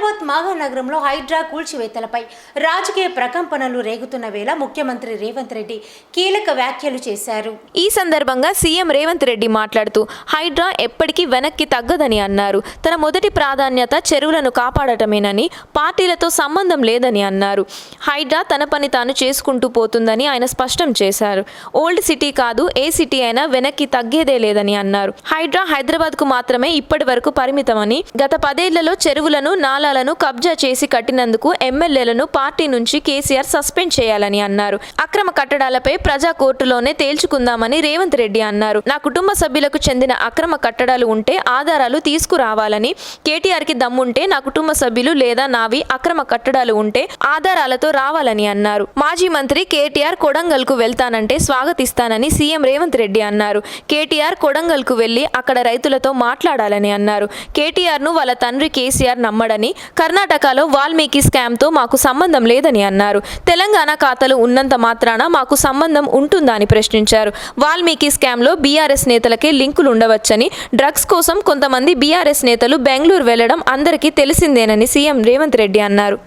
మహానగరంలో హైడ్రా కూల్చివేతలపై రాజకీయ ప్రకంపనలు రేగుతున్న వేళ ముఖ్యమంత్రి రేవంత్ రెడ్డి కీలక వ్యాఖ్యలు చేశారు. ఈ సందర్భంగా సీఎం రేవంత్ రెడ్డి మాట్లాడుతూ హైడ్రా ఎప్పటికీ వెనక్కి తగ్గదని అన్నారు. తన మొదటి ప్రాధాన్యత చెరువులను కాపాడటమేనని పార్టీలతో సంబంధం లేదని అన్నారు. హైడ్రా తన పని తాను చేసుకుంటూ పోతుందని ఆయన స్పష్టం చేశారు. ఓల్డ్ సిటీ కాదు ఏ సిటీ అయినా వెనక్కి తగ్గేదే లేదని అన్నారు. హైడ్రా హైదరాబాద్కు మాత్రమే ఇప్పటి వరకు పరిమితమని గత పదేళ్ళలో చెరువులను స్థలాలను కబ్జా చేసి కట్టినందుకు ఎమ్మెల్యేలను పార్టీ నుంచి కేసీఆర్ సస్పెండ్ చేయాలని అన్నారు. అక్రమ కట్టడాలపై ప్రజా కోర్టులోనే తేల్చుకుందామని రేవంత్ రెడ్డి అన్నారు. నా కుటుంబ సభ్యులకు చెందిన అక్రమ కట్టడాలు ఉంటే ఆధారాలు తీసుకురావాలని కేటీఆర్కి దమ్ముంటే నా కుటుంబ సభ్యులు లేదా నావి అక్రమ కట్టడాలు ఉంటే ఆధారాలతో రావాలని అన్నారు. మాజీ మంత్రి కేటీఆర్ కొడంగల్కు వెళ్తానంటే స్వాగతిస్తానని సీఎం రేవంత్ రెడ్డి అన్నారు. కేటీఆర్ కొడంగల్కు వెళ్ళి అక్కడ రైతులతో మాట్లాడాలని అన్నారు. కేటీఆర్ను వాళ్ళ తండ్రి కేసీఆర్ నమ్మడని కర్ణాటకలో వాల్మీకి స్కామ్తో మాకు సంబంధం లేదని అన్నారు. తెలంగాణ ఖాతాలు ఉన్నంత మాత్రాన మాకు సంబంధం ఉంటుందా అని ప్రశ్నించారు. వాల్మీకి స్కామ్లో బీఆర్ఎస్ నేతలకే లింకులు ఉండవచ్చని డ్రగ్స్ కోసం కొంతమంది బీఆర్ఎస్ నేతలు బెంగళూరు వెళ్ళడం అందరికీ తెలిసిందేనని సీఎం రేవంత్ రెడ్డి అన్నారు.